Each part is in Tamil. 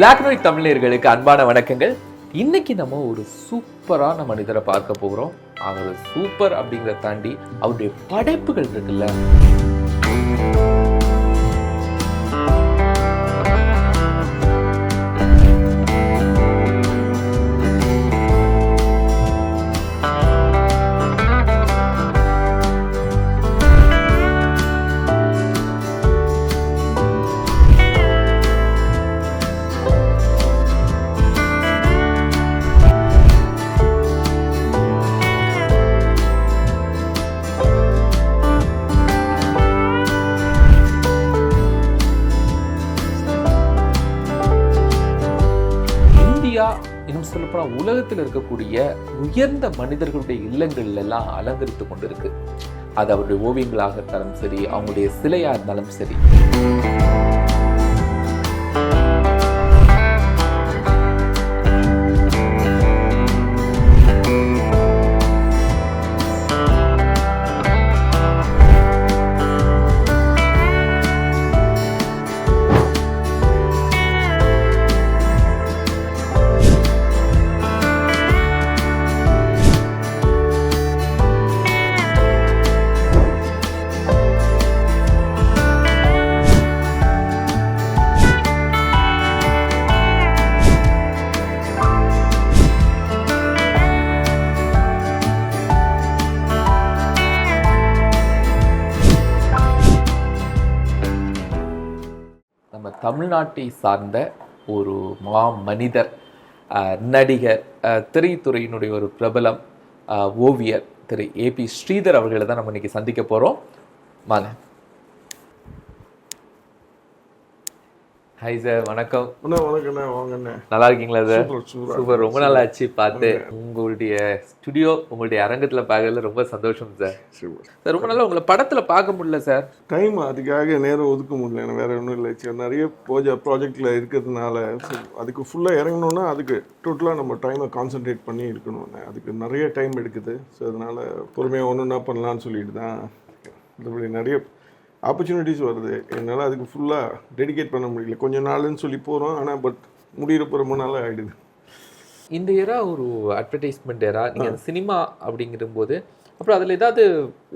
பிளாக் அண்ட் ஒயிட் தமிழர்களுக்கு அன்பான வணக்கங்கள். இன்னைக்கு நம்ம ஒரு சூப்பரான மனிதரை பார்க்க போகிறோம் அவர் சூப்பர் அப்படிங்கிறத தாண்டி அவருடைய படைப்புகள் இருக்குல்ல. உலகத்தில் இருக்கக்கூடிய உயர்ந்த மனிதர்களுடைய இல்லங்கள் எல்லாம் அலங்கரித்து கொண்டிருக்கு. அது அவருடைய ஓவியங்களாக இருந்தாலும் சரி அவங்களுடைய சிலையா இருந்தாலும் சரி. தமிழ்நாட்டை சார்ந்த ஒரு மா மனிதர் நடிகர் திரைத்துறையினுடைய ஒரு பிரபலம் ஓவியர் திரு ஏபி ஸ்ரீதர் அவர்களை தான் நம்ம இன்னைக்கு சந்திக்க போகிறோம் வாங்க. ஹாய் சார் வணக்கம். அண்ணா வணக்கண்ணே வாங்கண்ணே. நல்லா இருக்கீங்களா சார் சூப்பர் ரொம்ப நாள் ஆச்சு பார்த்து. உங்களுடைய ஸ்டுடியோ உங்களுடைய அரங்கத்தில் பார்க்கறதுல ரொம்ப சந்தோஷம் சார் சூப்பர். சார் ரொம்ப நாளா உங்களை படத்தில் பார்க்க முடியல சார் டைம் அதுக்காக நேரம் ஒதுக்க முடியல. எனக்கு வேற ஒன்றும் இல்லை சரி நிறைய ப்ரோஜா ப்ராஜெக்டில் இருக்கிறதுனால அதுக்கு ஃபுல்லாக இறங்கணும்னா அதுக்கு டோட்டலாக நம்ம டைமை கான்சென்ட்ரேட் பண்ணி இருக்கணும்ண்ணே அதுக்கு நிறைய டைம் எடுக்குது. ஸோ அதனால பொறுமையாக ஒன்று என்ன பண்ணலான்னு சொல்லிட்டு தான். மற்றபடி நிறைய ஆப்பர்ச்சுனிட்டிஸ் வருது. என்னால் அதுக்கு ஃபுல்லாக டெடிகேட் பண்ண முடியல. கொஞ்ச நாள்னு சொல்லி போகிறோம் ஆனால் பட் முடியிறப்ப ரொம்ப நாள் ஆகிடுது இந்த ஏரா ஒரு அட்வர்டைஸ்மெண்ட் ஏரா நீங்க அந்த சினிமா அப்படிங்கிற போது அப்புறம் அதுல ஏதாவது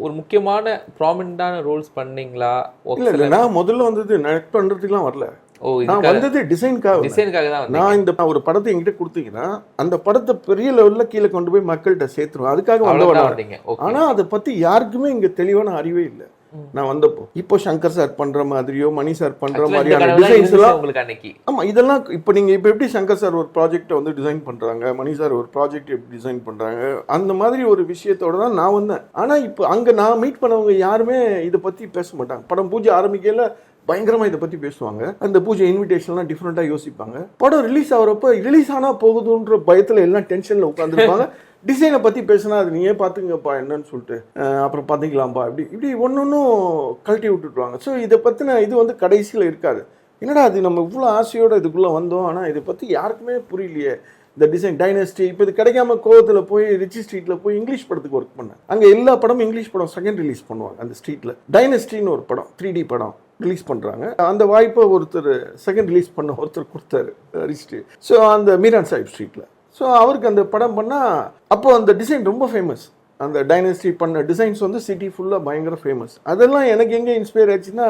ஒரு முக்கியமான ப்ராமினண்டான ரோல்ஸ் பண்ணீங்களா? இல்லை இல்லை. நான் முதல்ல வந்தது நெட் பண்ணுறதுக்குலாம் வரல. ஓ நான் வந்தது டிசைனுக்காக டிசைனுக்காக தான். நான் இந்த ஒரு படத்தை என்கிட்ட கொடுத்தீங்கன்னா அந்த படத்தை பெரிய லெவல்ல கீழே கொண்டு போய் மக்கள்கிட்ட சேர்த்துருவேன். அதுக்காக அவ்வளவுதான் வந்தவன் வந்தீங்க. ஓகே ஆனா அதை பத்தி யாருக்குமே இங்க தெளிவான அறிவே இல்லை. நான் வந்தப்போ. இப்போ சங்கர் சார் பண்ற மாதிரியோ மணி சார் பண்ற மாதிரியான டிசைன்ஸ் எல்லாம் உங்களுக்கு அன்னைக்கு. ஆமா இதெல்லாம் இப்போ நீங்க இப்போ எப்படி சங்கர் சார் ஒரு ப்ராஜெக்ட்டை வந்து டிசைன் பண்றாங்க மணி சார் ஒரு ப்ராஜெக்ட் எப்படி டிசைன் பண்றாங்க அந்த மாதிரி ஒரு விஷயத்தோட தான் நான் வந்தேன். ஆனா இப்போ அங்க நான் மீட் பண்ணவங்க யாருமே இதை பத்தி பேச மாட்டாங்க. படம் பூஜை ஆரம்பிக்கல பயங்கரமா இதை பத்தி பேசுவாங்க. அந்த பூஜை இன்விடேஷன்லாம் டிஃப்ரெண்டா யோசிப்பாங்க. படம் ரிலீஸ் ஆகிறப்ப ரிலீஸ் ஆனா போகுதுன்ற பயத்துல எல்லாம் டென்ஷன்ல உட்காந்துருப்பாங்க டிசைனை பற்றி பேசினா அது நீயே பார்த்துங்கப்பா என்னன்னு சொல்லிட்டு. அப்புறம் பார்த்துக்கலாம்ப்பா இப்படி இப்படி ஒன்னொன்னும் கழட்டி விட்டுட்டுவாங்க. ஸோ இதை பற்றின இது வந்து கடைசியில் இருக்காது. என்னடா அது நம்ம இவ்வளோ ஆசையோடு இதுக்குள்ளே வந்தோம். ஆனால் இதை பற்றி யாருக்குமே புரியலையே. இந்த டிசைன் டைனஸ்டி இப்போ இது கிடைக்காம கோவத்தில் போய் ரிச்சி ஸ்ட்ரீட்டில் போய் இங்கிலீஷ் படத்துக்கு ஒர்க் பண்ணேன். அங்கே எல்லா படமும் இங்கிலீஷ் படம் செகண்ட் ரிலீஸ் பண்ணுவாங்க அந்த ஸ்ட்ரீட்டில் டைனஸ்டின்னு ஒரு படம் த்ரீ டி படம் ரிலீஸ் பண்ணுறாங்க அந்த வாய்ப்பை ஒருத்தர் செகண்ட் ரிலீஸ் பண்ண ஒருத்தர் கொடுத்தாரு ரிச்சி ஸோ அந்த மீரான் சாஹிப் ஸ்ட்ரீட்டில் ஸோ அவருக்கு அந்த படம் பண்ணால் அப்போ அந்த டிசைன் ரொம்ப ஃபேமஸ் அந்த டைனஸ்டி பண்ண டிசைன்ஸ் வந்து சிட்டி ஃபுல்லாக பயங்கர ஃபேமஸ் அதெல்லாம் எனக்கு எங்கே இன்ஸ்பயர் ஆச்சுன்னா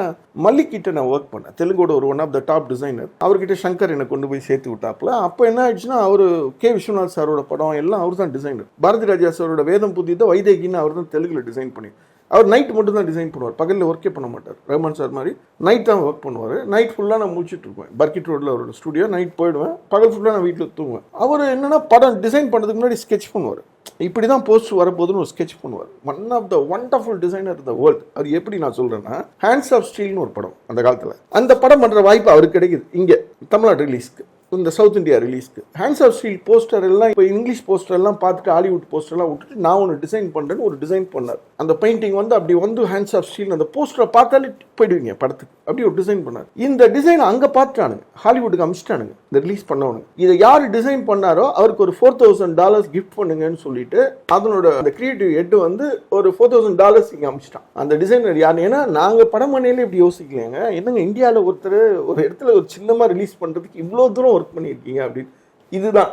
மல்லிக்கிட்ட நான் ஒர்க் பண்ணேன். தெலுங்கோட ஒரு one of the top designer அவர்கிட்ட சங்கர் என்னை கொண்டு போய் சேர்த்து விட்டாப்புல. அப்போ என்ன ஆயிடுச்சுன்னா அவர் கே. விஸ்வநாத் சாரோட படம் எல்லாம் அவர் தான் டிசைனர் பாரதி ராஜா சாரோட வேதம் புதியதை வைதேகின்னு அவர் தான் தெலுங்கில் டிசைன் பண்ணி அவர் நைட் மட்டும் தான் டிசைன் பண்ணுவார். பகலில் ஒர்க்கே பண்ண மாட்டார். ரஹ்மான் சார் மாதிரி நைட் தான் ஒர்க் பண்ணுவார். நைட் ஃபுல்லாக நான் முடிச்சுட்டு இருப்பேன். பர்கிட் ரோட்டில் அவரோட ஸ்டுடியோ நைட் போயிடுவேன். பகல் ஃபுல்லாக நான் வீட்டில் தூங்குவேன். அவர் என்னென்னா படம் டிசைன் பண்ணுறதுக்கு முன்னாடி ஸ்கெட்ச் பண்ணுவார். இப்படி தான் போஸ்ட் வரப்போகுதுன்னு ஒரு ஸ்கெட்ச் பண்ணுவார். One of the wonderful designer the world அது எப்படி நான் சொல்கிறேன்னா ஹேண்ட்ஸ் ஆஃப் ஸ்டீல்னு ஒரு படம் அந்த காலத்தில். அந்த படம் பண்ணுற வாய்ப்பு அவருக்கு கிடைக்குது. இங்கே தமிழ்நாடு ரிலீஸ்க்கு இந்த சவுத் இந்தியா ரிலீஸ்க்கு ஹேண்ட்ஸ் ஆஃப் ஸ்டீல் போஸ்டர் எல்லாம் இப்போ இங்கிலீஷ் போஸ்டர் எல்லாம் பார்த்துட்டு ஹாலிவுட் போஸ்டர்லாம் விட்டுட்டு நான் ஒன்று டிசைன் பண்ணுறேன்னு ஒரு டிசைன் பண்ணார். அந்த பெயிண்டிங் வந்து அப்படி வந்து ஹேண்ட்ஸ் ஆஃப் ஸ்டீல் அந்த போஸ்டரை பார்த்தாலே போயிடுவீங்க படத்துக்கு. அப்படி ஒரு டிசைன் பண்ணார். இந்த டிசைன் அங்கே பார்த்துட்டானுங்க. ஹாலிவுட்டுக்கு அமிச்சிட்டானுங்க. இந்த ரிலீஸ் பண்ணவனுக்கு இதை யார் டிசைன் பண்ணாரோ அவருக்கு ஒரு ஃபோர் தௌசண்ட் டாலர்ஸ் கிஃப்ட் பண்ணுங்கன்னு சொல்லிட்டு அதனோட அந்த கிரியேட்டிவ் ஹெட் வந்து ஒரு ஃபோர் தௌசண்ட் டாலர்ஸ் இங்கே அமிச்சிட்டான். அந்த டிசைனர் யார் ஏன்னா நாங்கள் படம் பண்ணையில இப்படி யோசிக்கலைங்க என்னங்க இந்தியாவில் ஒருத்தர் ஒரு இடத்துல ஒரு சின்னமாக ரிலீஸ் பண்ணுறதுக்கு இவ்வளோ தூரம் ஒர்க் பண்ணியிருக்கீங்க அப்படின்னு. இதுதான்.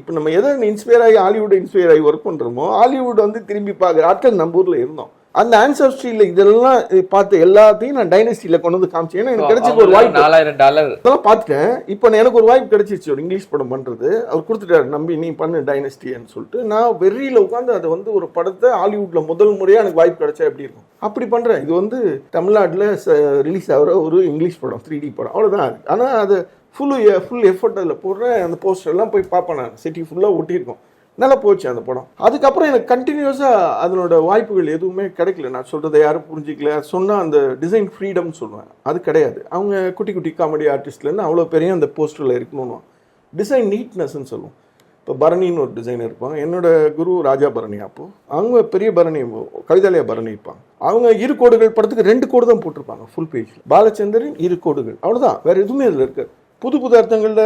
இப்போ நம்ம எதை இன்ஸ்பயர் ஆகி ஹாலிவுட் இன்ஸ்பயர் ஆகி ஒர்க் பண்ணுறோமோ ஹாலிவுட் வந்து திரும்பி பார்க்குற ஆட்கள் நம்ம ஊரில் இருந்தோம். அந்த ஆன்சர் ஸ்ட்ரீல இதெல்லாம் பார்த்து எல்லாத்தையும் நான் டைனஸ்டியில் கொண்டு வந்து காமிச்சேன். ஏன்னா எனக்கு கிடைச்ச ஒரு வாய்ப்பு. நாலாயிரம் டாலர் அதெல்லாம் பார்த்துட்டேன். இப்போ எனக்கு ஒரு வாய்ப்பு கிடைச்சிருச்சு. ஒரு இங்கிலீஷ் படம் பண்ணுறது அவர் கொடுத்துட்டாரு நம்பி நீ பண்ணு டைனஸ்டின்னு சொல்லிட்டு. நான் வெறியில் உட்காந்து அதை வந்து ஒரு படத்தை ஹாலிவுட்ல முதல் முறையாக எனக்கு வாய்ப்பு கிடைச்சா எப்படி இருக்கும்? அப்படி பண்ணுறேன் இது வந்து தமிழ்நாட்டில் ரிலீஸ் ஆகிற ஒரு இங்கிலீஷ் படம் த்ரீ டி படம். அவ்வளோதான் ஆனால் அது ஃபுல்லு ஃபுல் எஃபர்ட் அதில் போடுறேன். அந்த போஸ்டர் எல்லாம் போய் பார்ப்பேன் நான். சிட்டி ஃபுல்லாக ஒட்டியிருக்கோம். நல்லா போச்சு அந்த படம். அதுக்கப்புறம் எனக்கு கண்டினியூஸாக அதனோட வாய்ப்புகள் எதுவுமே கிடைக்கல. நான் சொல்கிறத யாரும் புரிஞ்சிக்கல. சொன்னால் அந்த டிசைன் ஃப்ரீடம் சொல்லுவேன் அது கிடையாது. அவங்க குட்டி குட்டி காமெடி ஆர்டிஸ்ட்லேருந்து அவ்வளோ பெரிய அந்த போஸ்டரில் இருக்கணும்னு டிசைன் நீட்னஸ்ன்னு சொல்லுவோம். இப்போ பரணின்னு ஒரு டிசைனர் இருப்பாங்க. என்னோட குரு ராஜா பரணி அப்போது அவங்க பெரிய பரணி கவிதாலயா பரணி இருப்பாங்க. அவங்க இரு கோடுகள் படத்துக்கு ரெண்டு கோடு தான் போட்டிருப்பாங்க. ஃபுல் பேஜில் பாலச்சந்திரன் இரு கோடுகள். அவ்வளோதான் வேறு எதுவுமே அதில் இருக்காது. புது புது அர்த்தங்களில்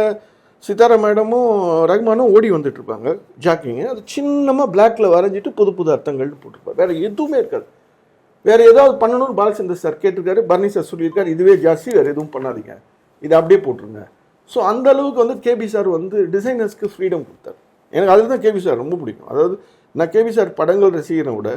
சித்தாரா மேடமும் ரஹ்மானும் ஓடி வந்துட்டு இருப்பாங்க ஜாக்கிங்க அது சின்னமாக பிளாக்ல வரைஞ்சிட்டு புது புது அர்த்தங்கள்னு போட்டிருப்பாங்க. வேற எதுவுமே இருக்காது. வேற ஏதாவது பண்ணணும்னு பாலச்சந்தர் சார் கேட்டிருக்காரு பர்னி சார் சொல்லியிருக்காரு இதுவே ஜாஸ்தி வேற எதுவும் பண்ணாதீங்க. இதை அப்படியே போட்டுருங்க. ஸோ அந்த அளவுக்கு வந்து கேபி சார் வந்து டிசைனர்ஸ்க்கு ஃப்ரீடம் கொடுத்தாரு. எனக்கு அதில் தான் கேபி சார் ரொம்ப பிடிக்கும். அதாவது நான் கேபி சார் படங்கள் ரசிகரை விட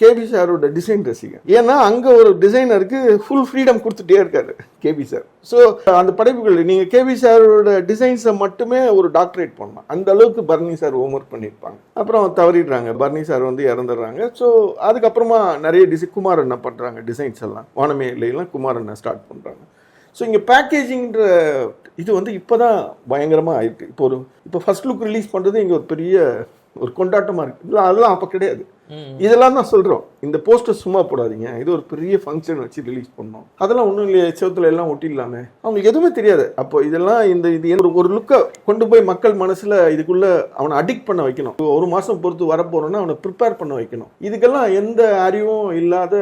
கேபி சாரோட டிசைன் ரசிகன். ஏன்னா அங்கே ஒரு டிசைனருக்கு ஃபுல் ஃப்ரீடம் கொடுத்துட்டே இருக்காரு கேபி சார் ஸோ அந்த படைப்புகள் நீங்கள் கேபி சாரோட டிசைன்ஸை மட்டுமே ஒரு டாக்டரேட் பண்ணலாம் அந்த அளவுக்கு பர்னி சார் ஹோம் ஒர்க் பண்ணியிருப்பாங்க. அப்புறம் தவறிடுறாங்க. பர்னி சார் வந்து இறந்துடுறாங்க. ஸோ அதுக்கப்புறமா நிறைய டிசை குமார் என்ன பண்ணுறாங்க டிசைன்ஸ் எல்லாம். வானமே குமார் என்ன ஸ்டார்ட் பண்ணுறாங்க ஸோ இங்கே பேக்கேஜிங்கிற இது வந்து இப்போ தான் பயங்கரமாக ஆயிருக்கு. இப்போ ஒரு இப்போ ஃபர்ஸ்ட் லுக் ரிலீஸ் பண்ணுறது இங்கே ஒரு பெரிய ஒரு கொண்டாட்டமாக இருக்குது இல்லை அதெல்லாம் அப்போ கிடையாது. இதெல்லாம் தான் சொல்கிறோம் இந்த போஸ்டர் சும்மா போடாதீங்க. இது ஒரு பெரிய ஃபங்க்ஷன் வச்சு ரிலீஸ் பண்ணோம். அதெல்லாம் ஒன்றும் இல்லையே. செவத்துல எல்லாம் ஒட்டிடலாமே. அவங்களுக்கு எதுவுமே தெரியாது. அப்போ இதெல்லாம் இந்த இது ஒரு லுக்கை கொண்டு போய் மக்கள் மனசில் இதுக்குள்ள அவனை அடிக்ட் பண்ண வைக்கணும். ஒரு மாதம் பொறுத்து வரப்போறோன்னா அவனை ப்ரிப்பேர் பண்ண வைக்கணும். இதுக்கெல்லாம் எந்த அறிவும் இல்லாத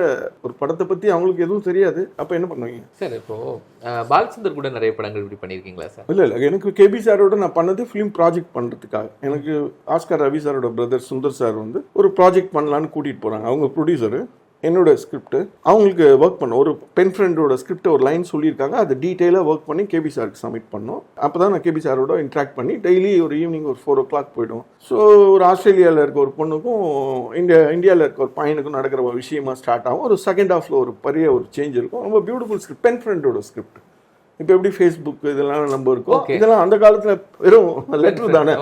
ஒரு படத்தை பற்றி அவங்களுக்கு எதுவும் தெரியாது. அப்போ என்ன பண்ணுவீங்க? சார் இப்போ அஹ், பாலச்சந்தர் கூட நிறைய படங்கள் இப்படி பண்ணியிருக்கீங்களா சார்? இல்லை இல்லை. எனக்கு கேபி சாரோட நான் பண்ணது ஃபிலிம் ப்ராஜெக்ட் பண்ணுறதுக்காக எனக்கு ஆஸ்கர் ரவி சாரோட பிரதர் சுந்தர் சார் வந்து ஒரு ப்ராஜெக்ட் பண்ணலான்னு கூட்டிகிட்டு போகிறாங்க அவங்க ப்ரொடியூசரு என்னோட ஸ்கிரிப்ட் அவங்களுக்கு ஒர்க் பண்ணோம் ஒரு பென் ஃப்ரெண்டோட ஸ்கிரிப்ட் ஒரு லைன் சொல்லியிருக்காங்க. அதை டீட்டெயிலாக ஒர்க் பண்ணி கேபி சாருக்கு சப்மிட் பண்ணோம். அப்போ தான் நான் கேபி சாரோட இன்ட்ராக்ட் பண்ணி டெய்லி ஒரு ஈவினிங் ஒரு ஃபோர் ஓ கிளாக் போய்டும் ஸோ ஒரு ஆஸ்திரேலியாவில் இருக்க ஒரு பொண்ணுக்கும் இந்தியா இந்தியாவில் இருக்க ஒரு பையனுக்கும் நடக்கிற ஒரு விஷயமா ஸ்டார்ட் ஆகும். ஒரு செகண்ட் ஹாஃபில் ஒரு பெரிய ஒரு சேஞ்ச் இருக்கும். ரொம்ப பியூட்டிஃபுல் ஸ்கிரிப்ட் பென் ஃப்ரெண்டோட ஸ்கிரிப்ட் இப்போ எப்படி ஃபேஸ்புக் இதெல்லாம் நம்ம இருக்கோம். இதெல்லாம் அந்த காலத்தில் வெறும் லெட்டர் தானே.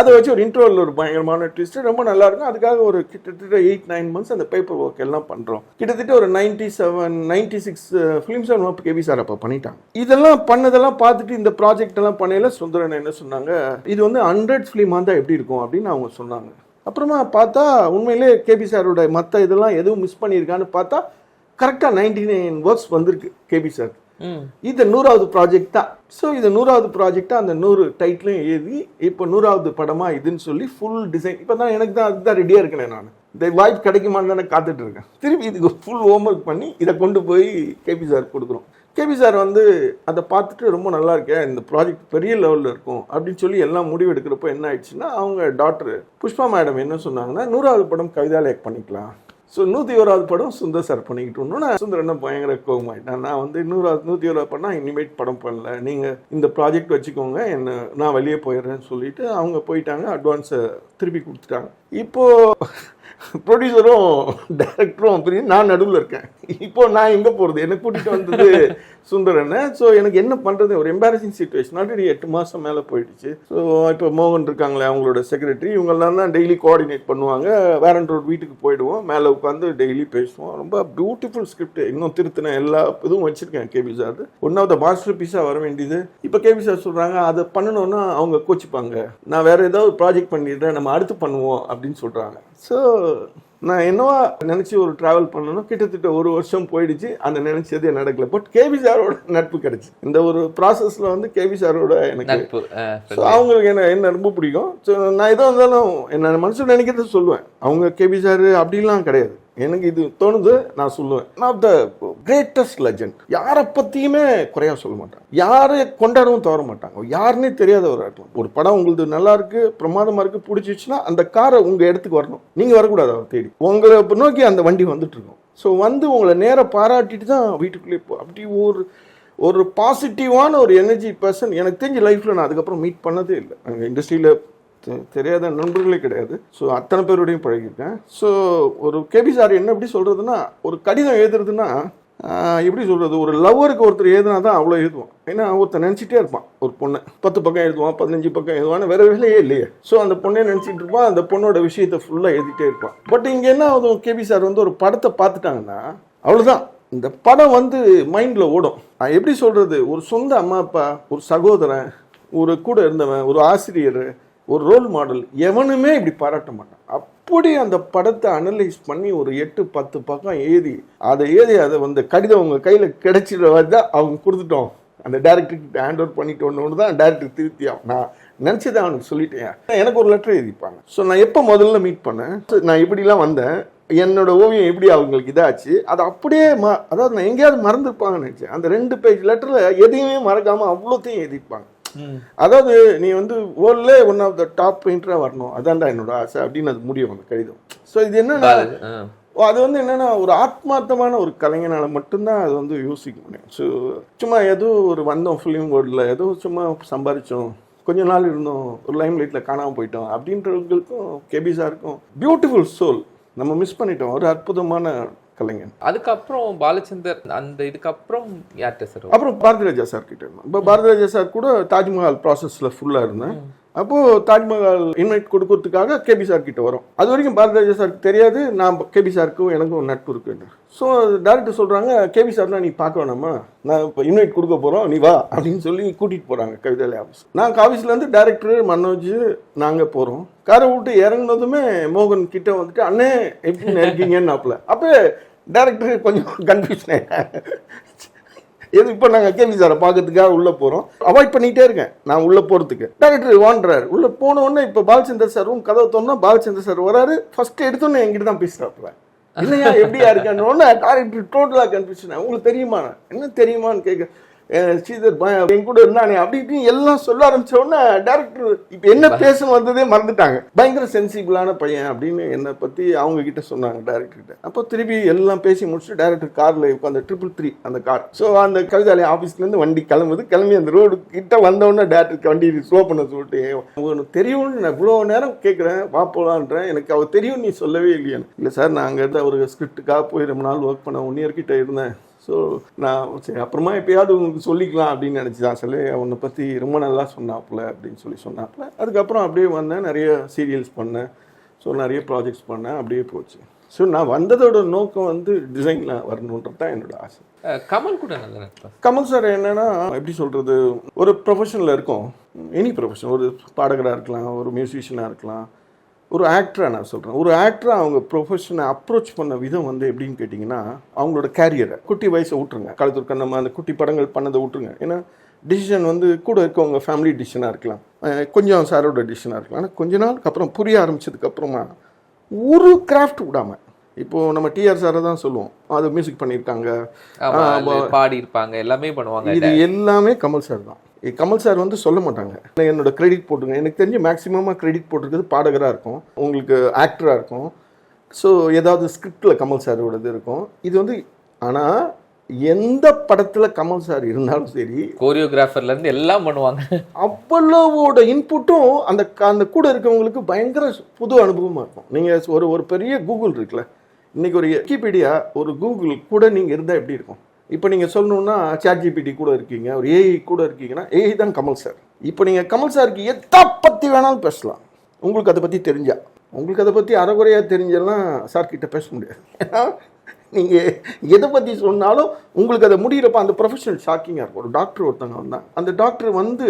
அதை வச்சு ஒரு இன்ட்ரோவில் ஒரு பயங்கரமான ட்விஸ்ட் ரொம்ப நல்லா இருக்கும். அதுக்காக ஒரு கிட்டத்தட்ட எயிட் நைன் மந்த்ஸ் அந்த பேப்பர் ஒர்க் எல்லாம் பண்ணுறோம் கிட்டத்தட்ட ஒரு ninety seven ninety six films and K B sir அப்போ பண்ணிட்டாங்க. இதெல்லாம் பண்ணதெல்லாம் பார்த்துட்டு இந்த ப்ராஜெக்ட் எல்லாம் பண்ணையில சுந்தரன் என்ன சொன்னாங்க இது வந்து ஹண்ட்ரட் ஃபிலிமாக இருந்தால் எப்படி இருக்கும் அப்படின்னு அவங்க சொன்னாங்க. அப்புறமா பார்த்தா உண்மையிலே கேபி சாரோட மற்ற இதெல்லாம் எதுவும் மிஸ் பண்ணியிருக்கான்னு பார்த்தா கரெக்டாக நைன்டி நைன் ஒர்க்ஸ் வந்திருக்கு கேபி சார் இது நூறாவது ப்ராஜெக்ட் தான். ஸோ இது நூறாவது ப்ராஜெக்டாக அந்த நூறு டைட்டிலும் எழுதி இப்போ நூறாவது படமா இதுன்னு சொல்லி ஃபுல் டிசைன் இப்போ தான் எனக்கு தான் அதுதான் ரெடியாக இருக்கேன் நான். இந்த வாய்ப்பு கிடைக்குமான்னு தானே காத்துட்டு இருக்கேன். திருப்பி இதுக்கு ஃபுல் ஹோம்ஒர்க் பண்ணி இதை கொண்டு போய் கேபி சார் கொடுக்குறோம். கேபி சார் வந்து அதை பார்த்துட்டு ரொம்ப நல்லா இருக்கேன் இந்த ப்ராஜெக்ட் பெரிய லெவலில் இருக்கும் அப்படின்னு சொல்லி எல்லாம் முடிவு எடுக்கிறப்போ என்ன ஆயிடுச்சுன்னா அவங்க டாக்டர் புஷ்பா மேடம் என்ன சொன்னாங்கன்னா நூறாவது படம் கவிதாலயக் பண்ணிக்கலாம். ஸோ நூற்றி ஓராவது படம் சுந்தர் சார் பண்ணிக்கிட்டு நான் சுந்தர் என்ன பயங்கர கோபமாயிட்டேன் நான் வந்து இன்னொரு நூற்றி ஓராவது படம் இனிமேட் படம் பண்ணல. நீங்கள் இந்த ப்ராஜெக்ட் வச்சுக்கோங்க. என்ன நான் வெளியே போயிடுறேன்னு சொல்லிட்டு அவங்க போயிட்டாங்க. அட்வான்ஸை திருப்பி கொடுத்துட்டாங்க. இப்போது ப்ரொடியூசரும் டைரக்டரும் அப்படின்னு நான் நடுவில் இருக்கேன். இப்போ நான் எங்கே போகிறது என்னை கூட்டிகிட்டு வந்தது சுந்தரனை ஸோ எனக்கு என்ன பண்ணுறது ஒரு எம்பாரசிங் சுச்சுவேஷன் ஆல்ரெடி எட்டு மாதம் மேலே போயிடுச்சு. ஸோ இப்போ மோகன் இருக்காங்களே அவங்களோட செக்ரட்டரி இவங்கெல்லாம் தான் டெய்லி கோஆர்டினேட் பண்ணுவாங்க. வேறன்ற ஒரு வீட்டுக்கு போயிடுவோம். மேலே உட்காந்து டெய்லி பேசுவோம். ரொம்ப பியூட்டிஃபுல் ஸ்கிரிப்ட் இன்னும் திருத்தின எல்லா இதுவும் வச்சுருக்கேன் K B sir. One of the master பீஸாக வர வேண்டியது. இப்போ கேபி சார் சொல்கிறாங்க அதை பண்ணணும்னா அவங்க கோச்சிப்பாங்க. நான் வேறு ஏதாவது ப்ராஜெக்ட் பண்ணிடுறேன். நம்ம அடுத்து பண்ணுவோம். அப்படின்னு சொல்கிறாங்க ஸோ நான் என்னவா நினச்சி ஒரு ட்ராவல் பண்ணணும் கிட்டத்தட்ட ஒரு வருஷம் போயிடுச்சு. அந்த நினச்சதே நடக்கல. பட் கேபி சாரோட நட்பு கிடைச்சு. இந்த ஒரு ப்ராசஸில் வந்து கேபி சாரோட எனக்கு ஸோ அவங்களுக்கு என்ன என்ன ரொம்ப பிடிக்கும். ஸோ நான் எதோ இருந்தாலும் என்ன மனசில் நினைக்கிறத சொல்லுவேன். அவங்க கேபி சார் அப்படிலாம் கிடையாது. எனக்கு இது தோணுது நான் சொல்லுவேன். நான் த கிரேட்டஸ்ட் லெஜண்ட் யாரை பற்றியுமே குறையாக சொல்ல மாட்டாங்க. யாரை கொண்டாடவும் தவற மாட்டாங்க. யாருன்னே தெரியாத ஒரு ஆட்டம். ஒரு படம் உங்களுக்கு நல்லா இருக்கு பிரமாதமாக இருக்குது பிடிச்சிச்சுன்னா அந்த காரை உங்கள் இடத்துக்கு வரணும். நீங்கள் வரக்கூடாது அவர் தேடி. உங்களை நோக்கி அந்த வண்டி வந்துட்டு இருக்கும். ஸோ வந்து உங்களை நேராக பாராட்டிட்டு தான் வீட்டுக்குள்ளேயே போ அப்படி ஒரு ஒரு பாசிட்டிவான ஒரு எனர்ஜி பர்சன் எனக்கு தெரிஞ்ச லைஃப்பில் நான் அதுக்கப்புறம் மீட் பண்ணதே இல்லை. அங்கே இண்டஸ்ட்ரியில் தெரியாத நண்பர்களே கிடையாது. ஸோ அத்தனை பேரோடையும் பழகியிருக்கேன். ஸோ ஒரு கேபி சார் என்ன எப்படி சொல்கிறதுன்னா ஒரு கடிதம் எழுதுறதுன்னா எப்படி சொல்கிறது ஒரு லவ்வருக்கு ஒருத்தர் எழுதுனா தான் அவ்வளோ எழுதுவான். ஏன்னா ஒருத்தர் நினச்சிட்டே இருப்பான். ஒரு பொண்ணை. பத்து பக்கம் எழுதுவான் பதினஞ்சு பக்கம் எழுதுவான் வேற வேலையே இல்லையே. ஸோ அந்த பொண்ணே நினச்சிட்டு இருப்பான் அந்த பொண்ணோட விஷயத்தை ஃபுல்லாக எழுதிட்டே இருப்பான். பட் இங்கே என்ன ஆகுது கேபி சார் வந்து ஒரு படத்தை பார்த்துட்டாங்கன்னா அவ்வளோதான் இந்த படம் வந்து மைண்டில் ஓடும். நான் எப்படி சொல்கிறது ஒரு சொந்த அம்மா அப்பா ஒரு சகோதரன் ஒரு கூட இருந்தவன் ஒரு ஆசிரியர் ஒரு ரோல் மாடல் எவனுமே இப்படி பாராட்ட மாட்டான். அப்படி அந்த படத்தை அனலைஸ் பண்ணி ஒரு எட்டு பத்து பக்கம் எழுதி அதை எழுதி அதை வந்து கடிதம் அவங்க கையில் கிடைச்சிட தான் அவங்க கொடுத்துட்டோம். அந்த டேரக்டருக்கு ஹேண்ட் ஓவர் பண்ணிட்டோன்னு தான் டேரக்டர் திருத்தியா நான் நினச்சதை அவனுக்கு சொல்லிட்டேன். எனக்கு ஒரு லெட்டர் எழுதிப்பாங்க ஸோ நான் எப்போ முதல்ல மீட் பண்ணேன்? நான் இப்படிலாம் வந்தேன். என்னோட ஓவியம் எப்படி அவங்களுக்கு இதாச்சு? அதை அப்படியே ம அதாவது நான் எங்கேயாவது மறந்துருப்பாங்கன்னு நினச்சேன். அந்த ரெண்டு பேஜ் லெட்டரில் எதையுமே மறக்காமல் அவ்வளோத்தையும் எழுதிப்பாங்க அதாவது நீ வந்து வேர்ல்ட்ல ஒன் ஆஃப் த டாப் பெயிண்டராக வரணும். அதான்டா என்னோட ஆசை அப்படின்னு அது முடியும் அந்த கடிதம். ஸோ இது என்னன்னா. அது வந்து என்னன்னா ஒரு ஆத்மார்த்தமான ஒரு கலைஞனால மட்டும்தான் அது வந்து யோசிக்க முடியும். ஸோ சும்மா ஏதோ ஒரு வந்தோம் ஃபிலிம் வேர்ல்டில் ஏதோ சும்மா சம்பாதிச்சோம் கொஞ்ச நாள் இருந்தோம் ஒரு லைம் லைட்டில் காணாமல் போயிட்டோம் அப்படின்றவங்களுக்கும் கேபி சாருக்கும் பியூட்டிஃபுல் சோல் நம்ம மிஸ் பண்ணிட்டோம். ஒரு அற்புதமான கலைஞன். அதுக்கப்புறம் பாலச்சந்தர் அந்த இதுக்கப்புறம் யார்கிட்ட சார்? அப்புறம் பாரதி ராஜா சார் கிட்ட இருந்தேன் இப்போ பாரதி ராஜா சார் கூட தாஜ்மஹால் ப்ராசஸில் ஃபுல்லாக இருந்தேன். அப்போது தாஜ்மஹால் இன்வைட் கொடுக்கறதுக்காக கேபி சார் கிட்ட வரும். அது வரைக்கும் பாரதி சார் சாருக்கு தெரியாது நான் கேபி சாருக்கும் எனக்கும் ஒரு நட்பு இருக்குன்ற ஸோ டேரக்டர் சொல்கிறாங்க கேபி சார்னா நீ பார்க்க வேணாமா? நான் இப்போ இன்வைட் கொடுக்க போகிறோம் நீ வா அப்படின்னு சொல்லி கூட்டிகிட்டு போகிறாங்க கவிதாலய ஆஃபீஸ் நாங்கள் ஆஃபீஸ்லேருந்து டேரக்டர் மனோஜ் நாங்கள் போகிறோம் காரை விட்டு இறங்குனதுமே மோகன் கிட்ட வந்துட்டு அண்ணே எப்படி இருக்கீங்கன்னாப்புல அப்போ டேரக்டர் கொஞ்சம் கன்ஃபியூஷன் எது இப்போ நாங்கள் கேள்வி சாரை பார்க்கறதுக்காக உள்ளே போகிறோம் அவாய்ட் பண்ணிகிட்டே இருக்கேன். நான் உள்ளே போகிறதுக்கு டேரக்டர் வாண்டுறாரு உள்ளே போன உடனே இப்போ பாலச்சந்தர் சார் ரூம் கதவை தோணுனா பாலச்சந்தர் சார் வராரு. ஃபர்ஸ்ட் எடுத்தோன்னே என்கிட்ட தான் பேசுகிறாப்புல இல்லையா எப்படியா இருக்கேன் உடனே டேரக்டர் டோட்டலாக கன்ஃபியூஷன் உங்களுக்கு தெரியுமா என்ன தெரியுமான்னு கேட்க ஸ்ரீதர் என் கூட இருந்தானே அப்படி இப்படின்னு எல்லாம் சொல்ல ஆரம்பிச்ச உடனே டேரக்டர் இப்போ என்ன பேசணும் வந்ததே மறந்துட்டாங்க. பயங்கர சென்சிபிளான பையன் அப்படின்னு என்னை பற்றி அவங்க கிட்ட சொன்னாங்க டேரக்டர் கிட்ட. அப்போ திருப்பி எல்லாம் பேசி முடிச்சுட்டு டேரக்டர் காரில் உட்காந்து ட்ரிபிள் த்ரீ அந்த கார் ஸோ அந்த கவிதாலயம் ஆஃபீஸ்லேருந்து வண்டி கிளம்புது. கிளம்பி அந்த ரோடு கிட்ட வந்த உடனே டேரக்டருக்கு வண்டி ஸ்லோ பண்ண சொல்லிட்டு உங்களுக்கு தெரியும்னு நான் இவ்வளோ நேரம் கேட்குறேன் வா போலான்றேன். எனக்கு அவர் தெரியும் நீ சொல்லவே இல்லையான்னு. இல்லை சார் நான் அங்கே ஒரு ஸ்கிரிப்டுக்காக போய் ரொம்ப நாள் ஒர்க் பண்ண ஒன் இயர் கிட்ட இருந்தேன். ஸோ நான் சரி அப்புறமா எப்பயாவது உங்களுக்கு சொல்லிக்கலாம் அப்படின்னு நினச்சி தான் சொல்லி உன்னை பற்றி ரொம்ப நல்லா சொன்னாப்புல அப்படின்னு சொல்லி சொன்னாப்புல. அதுக்கப்புறம் அப்படியே வந்தேன் நிறைய சீரியல்ஸ் பண்ணேன். ஸோ நிறைய ப்ராஜெக்ட்ஸ் பண்ணேன் அப்படியே போச்சு. ஸோ நான் வந்ததோட நோக்கம் வந்து டிசைனில் வரணுன்றது தான் என்னோட ஆசை. கமல் கூட கமல் சார் என்னன்னா எப்படி சொல்கிறது ஒரு ப்ரொஃபஷனில் இருக்கும். எனி ப்ரொஃபஷன் ஒரு பாடகராக இருக்கலாம் ஒரு மியூசிஷியனாக இருக்கலாம். ஒரு ஆக்டராக நான் சொல்கிறேன் ஒரு ஆக்டராக அவங்க ப்ரொஃபஷனை அப்ரோச் பண்ண விதம் வந்து எப்படின்னு கேட்டிங்கன்னா அவங்களோட கேரியரை குட்டி வயசை விட்ருங்க கழுத்தூர் கண்ணம்மா அந்த குட்டி படங்கள் பண்ணதை விட்ருங்க ஏன்னா டிசிஷன் வந்து கூட இருக்கவங்க ஃபேமிலி டிசிஷனாக இருக்கலாம். கொஞ்சம் சாரோட டிசிஷனாக இருக்கலாம். ஆனால் கொஞ்ச நாளுக்கு அப்புறம் புரிய ஆரம்பிச்சதுக்கப்புறமா ஒரு கிராஃப்ட் விடாமல் இப்போது நம்ம டிஆர் சாரை தான் சொல்லுவோம். அது மியூசிக் பண்ணியிருக்காங்க பாடி இருப்பாங்க எல்லாமே பண்ணுவாங்க இது எல்லாமே கமல் சார் தான். கமல் சார் வந்து சொல்ல மாட்டாங்க. என்னோட கிரெடிட் போட்டுருங்க எனக்கு தெரிஞ்சு மேக்ஸிமமாக கிரெடிட் போட்டிருக்கிறது பாடகராக இருக்கும். உங்களுக்கு ஆக்டராக இருக்கும். ஸோ ஏதாவது ஸ்கிரிப்டில் கமல் சாரோடது இருக்கும். இது வந்து ஆனால் எந்த படத்தில் கமல் சார் இருந்தாலும் சரி கோரியோகிராஃபர்ல இருந்து எல்லாம் பண்ணுவாங்க. அவ்வளவோட இன்புட்டும் அந்த அந்த கூட இருக்கவங்களுக்கு பயங்கர புது அனுபவமாக இருக்கும். நீங்கள் ஒரு ஒரு பெரிய கூகுள் இருக்குல்ல. இன்னைக்கு ஒரு விக்கிபீடியா ஒரு கூகுள் கூட நீங்கள் இருந்தால் எப்படி இருக்கும்? இப்போ நீங்கள் சொல்லணுன்னா சேட் ஜிபிடி கூட இருக்கீங்க ஒரு ஏஐ கூட இருக்கீங்கன்னா ஏஐ தான் கமல் சார் இப்போ நீங்கள் கமல் சாருக்கு எதை பற்றி வேணாலும் பேசலாம். உங்களுக்கு அதை பற்றி தெரிஞ்சா. உங்களுக்கு அதை பற்றி அறகுறையாக தெரிஞ்செல்லாம் சார் கிட்ட பேச முடியாது. ஏன்னா நீங்கள் எதை பற்றி சொன்னாலும் உங்களுக்கு அதை முடிகிறப்ப அந்த ப்ரொஃபஷனல் ஷாக்கிங்காக இருக்கும். ஒரு டாக்டர் ஒருத்தவங்க வந்தால் அந்த டாக்டர் வந்து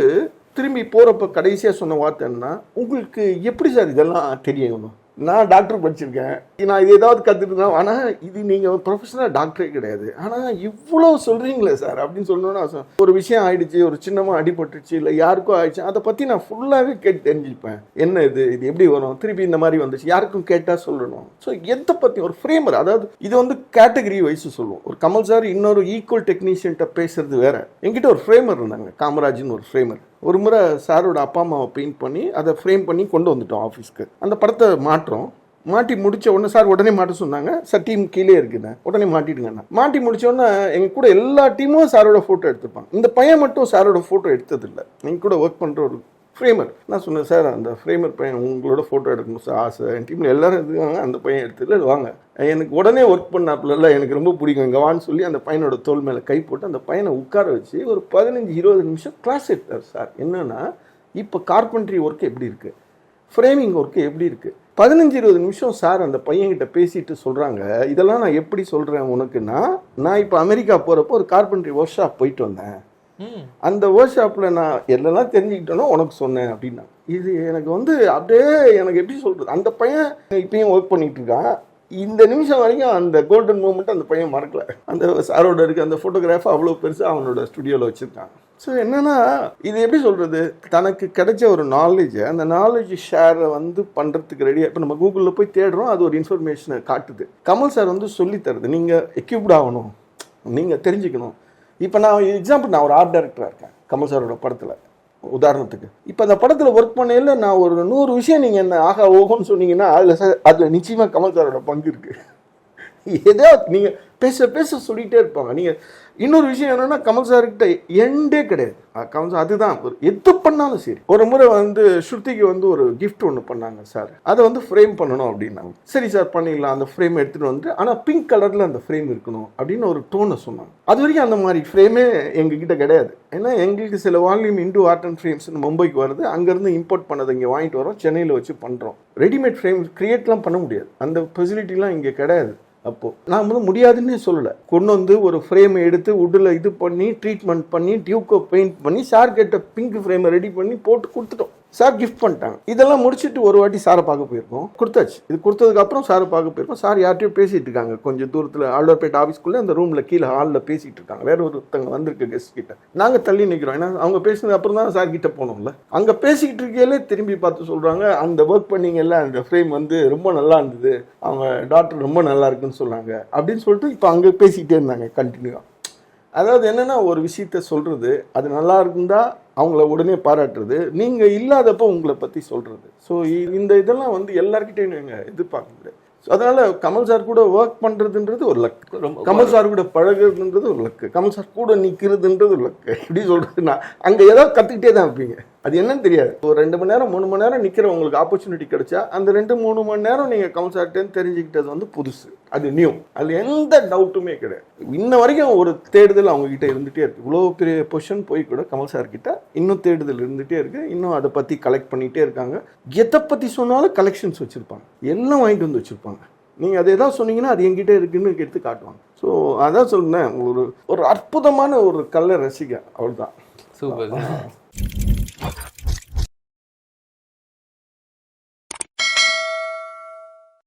திரும்பி போகிறப்ப கடைசியாக சொன்ன வார்த்தை என்ன உங்களுக்கு எப்படி சார் இதெல்லாம் தெரியணும் நான் டாக்டர் படிச்சிருக்கேன். நான் இது ஏதாவது கற்றுட்டுருந்தேன் ஆனால் இது நீங்கள் ப்ரொஃபஷனல் டாக்டரே கிடையாது. ஆனால் இவ்வளோ சொல்கிறீங்களே சார் அப்படின்னு சொல்லணும்னா ஒரு விஷயம் ஆயிடுச்சு ஒரு சின்னமாக அடிபட்டுச்சு இல்லை யாருக்கும் ஆயிடுச்சு அதை பற்றி நான் ஃபுல்லாகவே கேட்டு தெரிஞ்சுப்பேன். என்ன இது இது எப்படி வரும்? திருப்பி இந்த மாதிரி வந்துச்சு யாருக்கும் கேட்டால் சொல்லணும். ஸோ எதை பற்றி ஒரு ஃப்ரேமர் அதாவது இது வந்து கேட்டகரி வைஸ் சொல்லுவோம். ஒரு கமல் சார் இன்னொரு ஈக்குவல் டெக்னீஷியன்ட்ட பேசுறது வேற. என்கிட்ட ஒரு ஃப்ரேமர் இருந்தாங்க காமராஜ்னு ஒரு ஃப்ரேமர் ஒரு முறை சாரோட அப்பா அம்மாவை பெயிண்ட் பண்ணி அதை ஃப்ரேம் பண்ணி கொண்டு வந்துட்டோம் ஆஃபீஸ்க்கு அந்த படத்தை மாட்டுறோம் மாட்டி முடிச்ச உடனே சார் உடனே மாட்ட சொன்னாங்க. சார் டீம் கீழே இருக்குண்ணே உடனே மாட்டிடுங்கண்ணா. மாட்டி முடித்த உடனே எங்க கூட எல்லா டீமும் சாரோட ஃபோட்டோ எடுத்துப்பாங்க இந்த பையன் மட்டும் சாரோட ஃபோட்டோ எடுத்ததில்லை. எங்க கூட ஒர்க் பண்ணுற ஒரு ஃப்ரேமர் நான் சொன்னேன் சார் அந்த ஃப்ரேமர் பையன் உங்களோட ஃபோட்டோ எடுக்கணும் சார். ஆசை என் டீமில் எல்லோரும் எடுத்துக்காங்க அந்த பையன் எடுத்துல வாங்க. எனக்கு உடனே ஒர்க் பண்ணாப்புல எனக்கு ரொம்ப பிடிக்கும். இங்கே வான்னு சொல்லி அந்த பையனோட தோல் மேலே கை போட்டு அந்த பையனை உட்கார வச்சு ஒரு பதினஞ்சு இருபது நிமிஷம் கிளாஸ் எடுத்தார் சார். என்னென்னா இப்போ கார்பென்ட்ரி ஒர்க் எப்படி இருக்குது ஃப்ரேமிங் ஒர்க்கு எப்படி இருக்குது பதினஞ்சு இருபது நிமிஷம் சார் அந்த பையன்கிட்ட பேசிட்டு சொல்கிறாங்க இதெல்லாம் நான் எப்படி சொல்கிறேன் உனக்குன்னா நான் இப்போ அமெரிக்கா போகிறப்போ ஒரு கார்பென்ட்ரி ஒர்க் ஷாப் போயிட்டு வந்தேன். அந்த ஒர்க் ஷாப்பில் நான் எல்லாம் தெரிஞ்சுக்கிட்டேனோ உனக்கு சொன்னேன் அப்படின்னா. இது எனக்கு வந்து அப்படியே எனக்கு எப்படி சொல்கிறது அந்த பையன் இப்பயும் ஒர்க் பண்ணிகிட்ருக்கான் இருக்கான். இந்த நிமிஷம் வரைக்கும் அந்த கோல்டன் மூமெண்ட் அந்த பையன் மறக்கல. அந்த சாரோட இருக்க அந்த ஃபோட்டோகிராஃபை அவ்வளோ பெருசாக அவனோட ஸ்டுடியோவில் வச்சுருக்கான். ஸோ என்னென்னா இது எப்படி சொல்கிறது தனக்கு கிடைச்ச ஒரு நாலேஜை அந்த நாலேஜ் ஷேரை வந்து பண்ணுறதுக்கு ரெடியாக இப்போ நம்ம கூகுளில் போய் தேடுறோம் அது ஒரு இன்ஃபர்மேஷனை காட்டுது. கமல் சார் வந்து சொல்லித்தருது நீங்கள் எக்யூப்ட் ஆகணும். நீங்கள் தெரிஞ்சுக்கணும். இப்போ நான் எக்ஸாம்பிள் நான் ஒரு ஆர்ட் டைரக்டராக இருக்கேன் கமல் சாரோட படத்தில். உதாரணத்துக்கு. இப்போ அந்த படத்தில் ஒர்க் பண்ணையில் நான் ஒரு நூறு விஷயம் நீங்கள் என்ன ஆகா ஓகோன்னு சொன்னீங்கன்னா அதில் சார் அதில் நிச்சயமாக கமல் சாரோட பங்கு இருக்குது ஏதோ நீங்கள் பேச பேச சொல்லிகிட்டே இருப்பாங்க. நீங்கள் இன்னொரு விஷயம் என்னென்னா கமல் சார்கிட்ட எண்டே கிடையாது. கமல் சார் அதுதான். ஒரு எது பண்ணாலும் சரி. ஒரு முறை வந்து ஸ்ருதிக்கு வந்து ஒரு கிஃப்ட் ஒன்று பண்ணாங்க சார் அதை வந்து ஃப்ரேம் பண்ணணும் அப்படின்னாங்க. சரி சார் பண்ணிடலாம். அந்த ஃப்ரேம் எடுத்துகிட்டு வந்து ஆனால் பிங்க் கலரில் அந்த ஃப்ரேம் இருக்கணும் அப்படின்னு ஒரு டோனை சொன்னாங்க. அது வரைக்கும் அந்த மாதிரி ஃப்ரேமே எங்ககிட்ட கிடையாது. ஏன்னா எங்களுக்கு சில வால்யூம் இண்டு ஆர்ட் அண்ட் ஃப்ரேம்ஸ்னு மும்பைக்கு வருது. அங்கேருந்து இம்போர்ட் பண்ணதை இங்கே வாங்கிட்டு வரோம். சென்னையில் வச்சு பண்ணுறோம் ரெடிமேட் ஃப்ரேம் க்ரியேட்லாம் பண்ண முடியாது. அந்த ஃபெசிலிட்டிலாம் இங்கே கிடையாது. அப்போது நான் வந்து முடியாதுன்னே சொல்லலை. கொண்டு வந்து ஒரு ஃப்ரேமை எடுத்து உட்டில் இது பண்ணி ட்ரீட்மெண்ட் பண்ணி டியூக்கோ பெயிண்ட் பண்ணி சார்கிட்ட பிங்க் ஃப்ரேமை ரெடி பண்ணி போட்டு கொடுத்துட்டோம். சார் கிஃப்ட் பண்ணிட்டாங்க. இதெல்லாம் முடிச்சுட்டு ஒரு வாட்டி சாரை பார்க்க போயிருக்கோம். கொடுத்தாச்சு. இது கொடுத்ததுக்கு அப்புறம் சாரை பார்க்க போயிருக்கோம். சார் யார்ட்டையும் பேசிகிட்டு இருக்காங்க. கொஞ்சம் தூரத்தில் ஆழ்வார்பேட்டை ஆஃபீஸ்க்குள்ளே அந்த ரூமில் கீழே ஹாலில் பேசிகிட்டு இருக்காங்க. வேற ஒருத்தங்க வந்திருக்கு கெஸ்ட் கிட்ட. நாங்கள் தள்ளி நிற்கிறோம் ஏன்னா அவங்க பேசினது அப்புறம் தான் சார் கிட்ட போனோம்ல. அங்கே பேசிக்கிட்டு இருக்கையிலே திரும்பி பார்த்து சொல்கிறாங்க அந்த ஒர்க் பண்ணிங்கல்ல அந்த ஃப்ரேம் வந்து ரொம்ப நல்லா இருந்தது. அவங்க டாக்டர் ரொம்ப நல்லா இருக்குன்னு சொன்னாங்க. அப்படின்னு சொல்லிட்டு இப்போ அங்கே பேசிக்கிட்டே இருந்தாங்க கண்டினியூவாக அதாவது என்னன்னா ஒரு விஷயத்த சொல்கிறது அது நல்லா இருந்தால் அவங்கள உடனே பாராட்டுறது. நீங்க இல்லாதப்போ உங்களை பத்தி சொல்றது. ஸோ இந்த இதெல்லாம் வந்து எல்லார்கிட்டையும் நீங்க எதிர்பார்க்க முடியாது அதனால கமல் சார் கூட ஒர்க் பண்றதுன்றது ஒரு லக் கமல் சார் கூட பழகுறதுன்றது ஒரு லக்கு. கமல் சார் கூட நிற்கிறதுன்றது ஒரு லக்கு. எப்படி சொல்றதுன்னா அங்க ஏதாவது கத்துக்கிட்டே தான் இருப்பீங்க. அது என்னன்னு தெரியாது. ஒரு ரெண்டு மணி நேரம் மூணு மணி நேரம் நிக்கிற உங்களுக்கு ஆப்பர்ச்சுனிட்டி கிடைச்சா அந்த ரெண்டு மூணு மணி நேரம் நீங்க கமல் சார்ட்டேன்னு தெரிஞ்சுக்கிட்டது வந்து புதுசு. அது நியூ அதுல எந்த டவுட்டுமே கிடையாது. இன்ன வரைக்கும் ஒரு தேடுதல் அவங்க கிட்ட இருந்துட்டே இருக்கு. இவ்வளோ பெரிய பொசிஷன் போய் கூட கமல் சார் கிட்ட இன்னும் தேடுதல் இருந்துட்டே இருக்கு. இன்னும் அதை பத்தி கலெக்ட் பண்ணிட்டே இருக்காங்க. எதை பத்தி சொன்னாலும் கலெக்ஷன்ஸ் வச்சிருப்பாங்க. எல்லாம் வாங்கிட்டு வந்து வச்சிருப்பாங்க. நீங்கள் அது எதாவது சொன்னீங்கன்னா அது என்கிட்ட இருக்குன்னு எடுத்து காட்டுவாங்க. ஸோ அதான் சொன்னேன் ஒரு ஒரு அற்புதமான ஒரு கலை ரசிகை அவள் தான் சூப்பர்